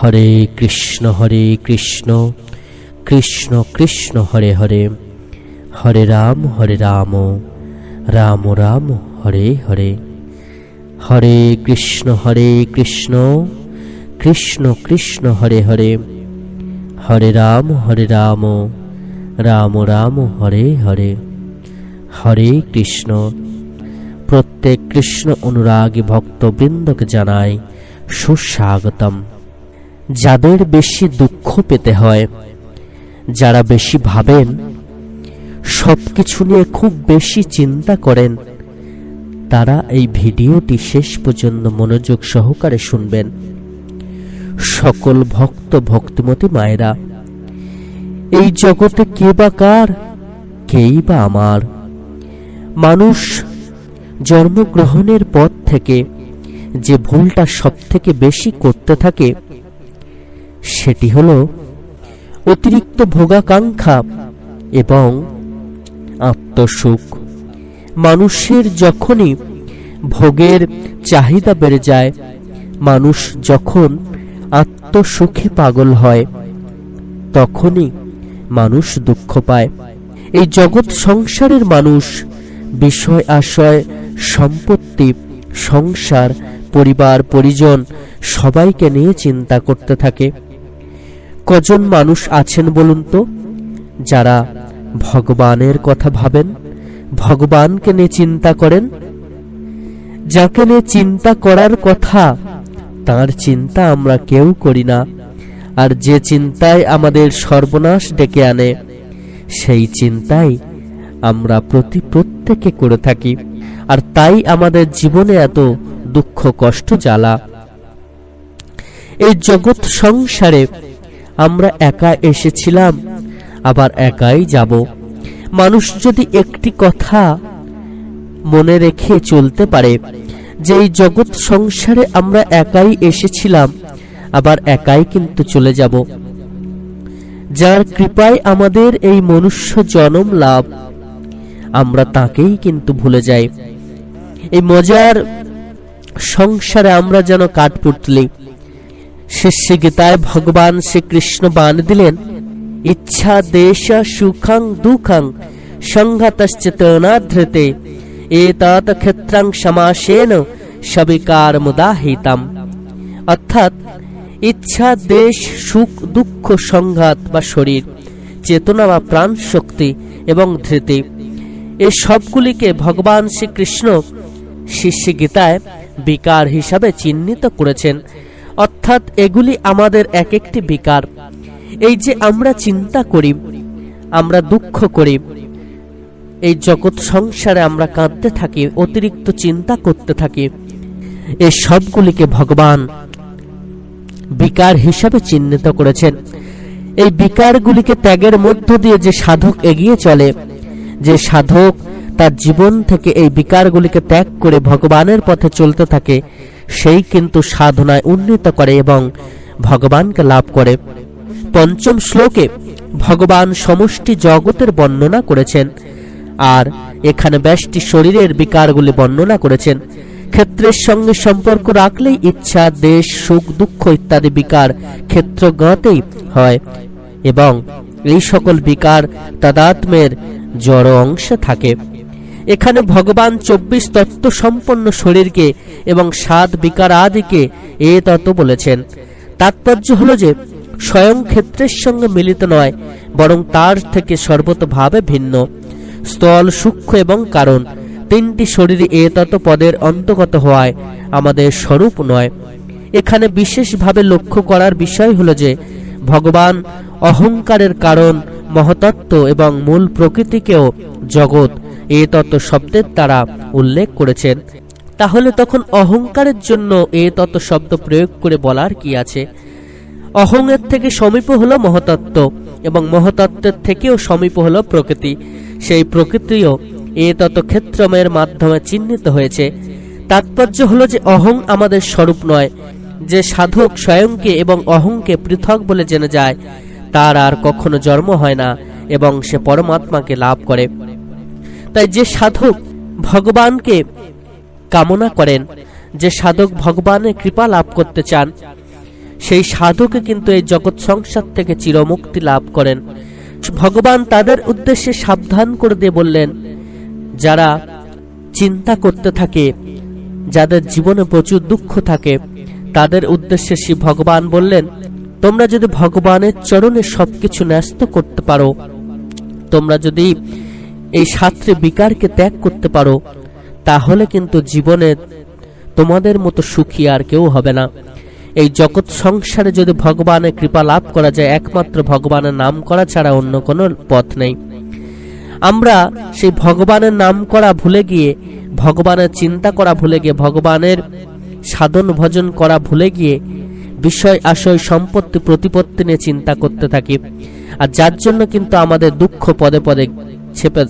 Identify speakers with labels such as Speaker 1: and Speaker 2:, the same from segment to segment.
Speaker 1: হরে কৃষ্ণ হরে কৃষ্ণ কৃষ্ণ কৃষ্ণ হরে হরে হরে রাম হরে রাম রাম রাম হরে হরে হরে কৃষ্ণ হরে কৃষ্ণ কৃষ্ণ কৃষ্ণ হরে হরে হরে রাম হরে রাম রাম রাম হরে হরে হরে কৃষ্ণ প্রত্যেক কৃষ্ণ অনুরাগী ভক্তবৃন্দকে জানায় সুস্বাগতম যাদের বেশি দুঃখ পেতে হয় যারা বেশি ভাবেন সব কিছু নিয়ে খুব বেশি চিন্তা করেন তারা এই ভিডিওটি শেষ পর্যন্ত মনোযোগ সহকারে শুনবেন সকল ভক্ত ভক্তিমতী মায়েরা এই জগতে কে বা কার কেই বা আমার মানুষ জন্মগ্রহণের পর থেকে যে ভুলটা সব থেকে বেশি করতে থাকে সেটি হল অতিরিক্ত ভোগাকাঙ্ক্ষা এবং আত্মসুখ মানুষের যখনই ভোগের চাহিদা বেড়ে যায় মানুষ যখন আত্মসুখে পাগল হয় তখনই মানুষ দুঃখ পায় এই জগৎ সংসারের মানুষ বিষয় আশয় সম্পত্তি সংসার পরিবার পরিজন সবাইকে নিয়ে চিন্তা করতে থাকে কজন মানুষ আছেন বলুন তো যারা ভগবানের কথা ভাবেন ভগবানকে নিয়ে চিন্তা করেন যাকে নিয়ে চিন্তা করার কথা তার চিন্তা আমরা কেউ করি না আর যে চিন্তায় আমাদের সর্বনাশ ডেকে আনে সেই চিন্তাই আমরা প্রতি প্রত্যেকে করে থাকি আর তাই আমাদের জীবনে এত দুঃখ কষ্ট জ্বালা এই জগৎ সংসারে আমরা একা এসেছিলাম আবার একাই যাব মানুষ যদি একটি কথা মনে রেখে চলতে পারে যে এই জগৎ সংসারে আমরা একাই এসেছিলাম আবার একাই কিন্তু চলে যাব যার কৃপায় আমাদের এই মনুষ্য জনম লাভ আমরা তাকেই কিন্তু ভুলে যাই এই মজার সংসারে আমরা যেন কাঠ শিষ্য গীতায় ভগবান শ্রীকৃষ্ণ বান দিলেন ইচ্ছা দেশ সুখাং দুঃখাং সংঘাতশ্চেতনাধৃতে এতাত ক্ষেত্রাং সমাসেন সবিকার মুদাহিতাম অর্থাৎ ইচ্ছা দেশ সুখ দুঃখ সংঘাত বা শরীর চেতনা বা প্রাণ শক্তি এবং ধৃতি এ সবগুলিকে ভগবান শ্রীকৃষ্ণ শিষ্য গীতায় বিকার হিসাবে চিহ্নিত করেছেন অর্থাৎ এগুলি আমাদের এক একটি বিকার এই যে আমরা চিন্তা করি আমরা দুঃখ করি এই জগৎ সংসারে আমরা কাঁদতে থাকি অতিরিক্ত চিন্তা করতে থাকি এই সবগুলিকে ভগবান বিকার হিসাবে চিহ্নিত করেছেন এই বিকারগুলিকে ত্যাগের মধ্য দিয়ে যে সাধক এগিয়ে চলে যে সাধক তার জীবন থেকে এই বিকারগুলিকে ত্যাগ করে ভগবানের পথে চলতে থাকে সেই কিন্তু সাধনায় উন্নীত করে এবং ভগবানকে লাভ করে পঞ্চম শ্লোকে ভগবান সমষ্টি জগতের বর্ণনা করেছেন আর এখানে ব্যষ্টি শরীরের বিকারগুলি বর্ণনা করেছেন ক্ষেত্রের সঙ্গে সম্পর্ক রাখলেই ইচ্ছা দেশ সুখ দুঃখ ইত্যাদি বিকার ক্ষেত্রজ্ঞাতেই হয় এবং এই সকল বিকার তাদাত্মের জড় অংশে থাকে এখানে ভগবান চব্বিশ তত্ত্ব সম্পন্ন শরীরকে এবং সাত বিকার আদিকে এ তত্ত্ব বলেছেন তাৎপর্য হল যে স্বয়ং ক্ষেত্রের সঙ্গে মিলিত নয় বরং তার থেকে সর্বতভাবে ভিন্ন স্থল সূক্ষ্ম এবং কারণ তিনটি শরীর এ তত পদের অন্তর্গত হওয়ায় আমাদের স্বরূপ নয় এখানে বিশেষভাবে লক্ষ্য করার বিষয় হল যে ভগবান অহংকারের কারণ মহতত্ত্ব এবং মূল প্রকৃতিকেও জগৎ এ তত্ত্ব শব্দের দ্বারা উল্লেখ করেছেন তাহলে তখন অহংকারের জন্য এ তত্ত্ব শব্দ প্রয়োগ করে বলার কি আছে অহংয়ের থেকে সমীপ হল মহতত্ত্ব এবং মহতত্ত্বের থেকেও সমীপ হল প্রকৃতি সেই প্রকৃতিও এ তত্ত্বক্ষেত্রমের মাধ্যমে চিহ্নিত হয়েছে তাৎপর্য হল যে অহং আমাদের স্বরূপ নয় যে সাধক স্বয়ংকে এবং অহংকে পৃথক বলে জেনে যায় তার আর কখনো জন্ম হয় না এবং সে পরমাত্মাকে লাভ করে তাই যে সাধক ভগবানকে কামনা করেন যে সাধক ভগবানের কৃপা লাভ করতে চান সেই সাধকে কিন্তু এই জগৎ সংসার থেকে চিরমুক্তি লাভ করেন ভগবান তাদের উদ্দেশ্যে সাবধান করে দিয়ে বললেন যারা চিন্তা করতে থাকে যাদের জীবনে প্রচুর দুঃখ থাকে তাদের উদ্দেশ্যে শ্রী ভগবান বললেন তোমরা যদি ভগবানের চরণে সবকিছু ন্যস্ত করতে পারো তোমরা যদি এই সাতটি বিকারকে ত্যাগ করতে পারো তাহলে কিন্তু জীবনে তোমাদের মতো সুখী আর কেউ হবে না এই জগৎ সংসারে যদি ভগবানের কৃপা লাভ করা যায় একমাত্র ভগবানের নাম করা ছাড়া অন্য কোনো পথ নেই আমরা সেই ভগবানের নাম করা ভুলে গিয়ে ভগবানের চিন্তা করা ভুলে গিয়ে ভগবানের সাধন ভজন করা ভুলে গিয়ে বিষয় আশয় সম্পত্তি প্রতিপত্তি নিয়ে চিন্তা করতে থাকি আর যার জন্য কিন্তু আমাদের দুঃখ পদে পদে ছেপে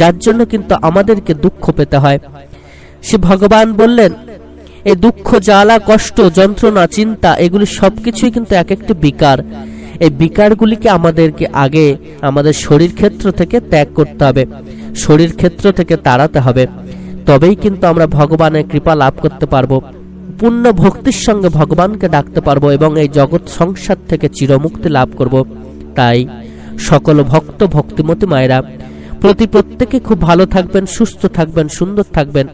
Speaker 1: যার জন্য কিন্তু আমাদেরকে দুঃখ পেতে হয় সে ভগবান বললেন এই দুঃখ জ্বালা কষ্ট যন্ত্রণা চিন্তা এগুলি সবকিছুই কিন্তু এক একটি বিকার এই বিকারগুলিকে আমাদেরকে আগে আমাদের শরীর ক্ষেত্র থেকে ত্যাগ করতে হবে শরীর ক্ষেত্র থেকে তাড়াতে হবে তবেই কিন্তু আমরা ভগবানের কৃপা লাভ করতে পারবো পূর্ণ ভক্তির সঙ্গে ভগবানকে ডাকতে পারবো এবং এই জগৎ সংসার থেকে চিরমুক্তি লাভ করব তাই সকল ভক্ত ভক্তিমতী মায়েরা প্রতি প্রত্যেকে খুব ভালো থাকবেন সুস্থ থাকবেন সুন্দর থাকবেন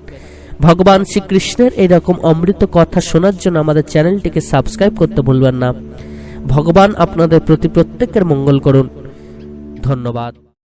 Speaker 1: ভগবান শ্রীকৃষ্ণের এরকম অমৃত কথা শোনার জন্য আমাদের চ্যানেলটিকে সাবস্ক্রাইব করতে ভুলবেন না ভগবান আপনাদের প্রতি প্রত্যেকের মঙ্গল করুন ধন্যবাদ